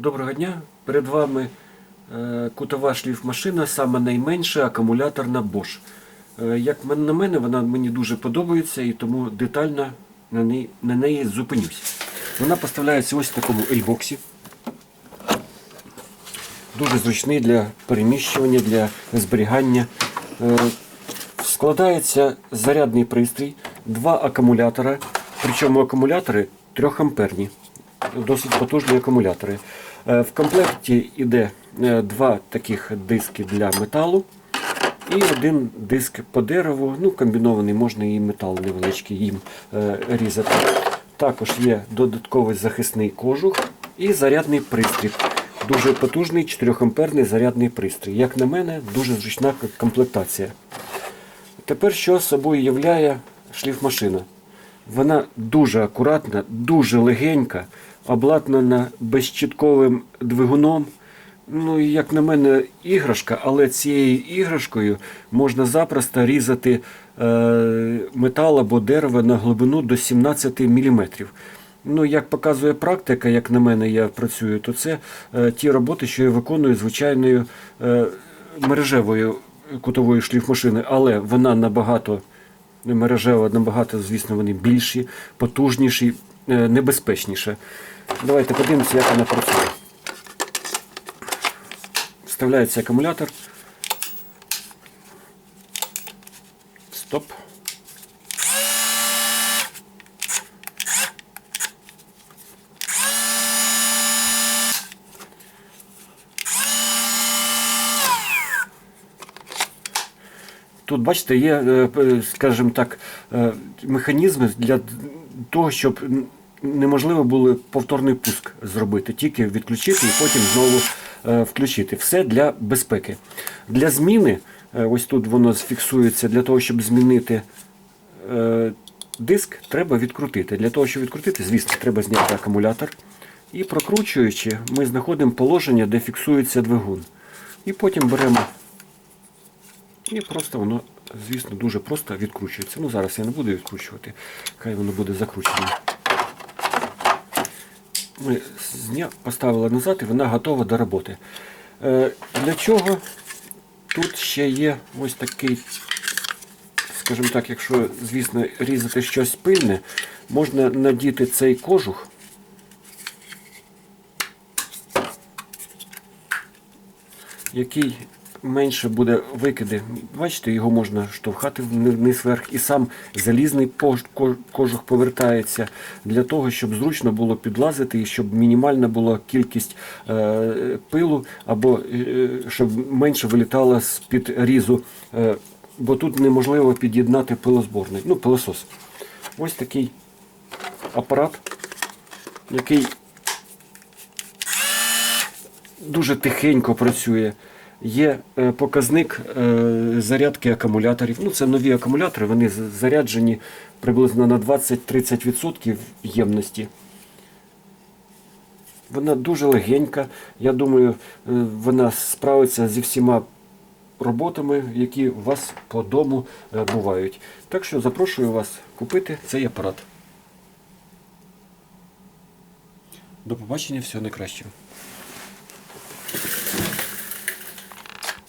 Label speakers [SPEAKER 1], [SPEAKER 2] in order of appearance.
[SPEAKER 1] Доброго дня! Перед вами е, кутова шліфмашина, саме найменша акумуляторна Bosch. Е, Як на мене, вона мені дуже подобається і тому детально на неї, на неї зупинюсь. Вона поставляється ось в такому ельбоксі. Дуже зручний для переміщування, для зберігання. Е, Складається зарядний пристрій, два акумулятора, причому акумулятори 3 амперні, досить потужні акумулятори. Е, В комплекті йде е, два таких диски для металу і один диск по дереву, ну комбінований, можна і метал невеличкий їм е, різати. Також є додатковий захисний кожух і зарядний пристрій. Дуже потужний 4-амперний зарядний пристрій. Як на мене, дуже зручна комплектація. Тепер що собою являє шліфмашина? Вона дуже акуратна, дуже легенька, обладнана безщітковим двигуном. Ну, як на мене, іграшка, але цією іграшкою можна запросто різати е, метал або дерево на глибину до 17 мм. Ну, як показує практика, як на мене я працюю, то це е, ті роботи, що я виконую звичайною е, мережевою кутової шліфмашини, але вона набагато мережева, набагато, звісно, вони більші, потужніші, небезпечніше. Давайте подивимося, як вона працює. Вставляється акумулятор. Стоп. Тут, бачите, є, е, скажімо так, е, механізми для того, щоб неможливо було повторний пуск зробити, тільки відключити і потім знову е, включити. Все для безпеки. Для зміни, е, ось тут воно фіксується, для того, щоб змінити е, диск, треба відкрутити. Для того, щоб відкрутити, звісно, треба зняти акумулятор. І прокручуючи, ми знаходимо положення, де фіксується двигун. І потім беремо і просто воно, звісно, дуже просто відкручується. Ну, зараз я не буду відкручувати, хай воно буде закручене. Ми зня... поставили назад і вона готова до роботи. Е, для чого тут ще є ось такий, скажімо так, якщо, звісно, різати щось пильне, можна надіти цей кожух. який менше буде викиди. Бачите, його можна штовхати вниз вверх, і сам залізний кожух повертається для того, щоб зручно було підлазити і щоб мінімальна була кількість е, пилу, або е, щоб менше вилітало з-під різу, е, бо тут неможливо під'єднати пилозборний, ну, пилосос. Ось такий апарат, який дуже тихенько працює. Є е, показник е, зарядки акумуляторів. Ну, це нові акумулятори, вони заряджені приблизно на 20-30% ємності. Вона дуже легенька. Я думаю, е, вона справиться зі всіма роботами, які у вас по дому бувають. Так що запрошую вас купити цей апарат. До побачення, всього найкращого.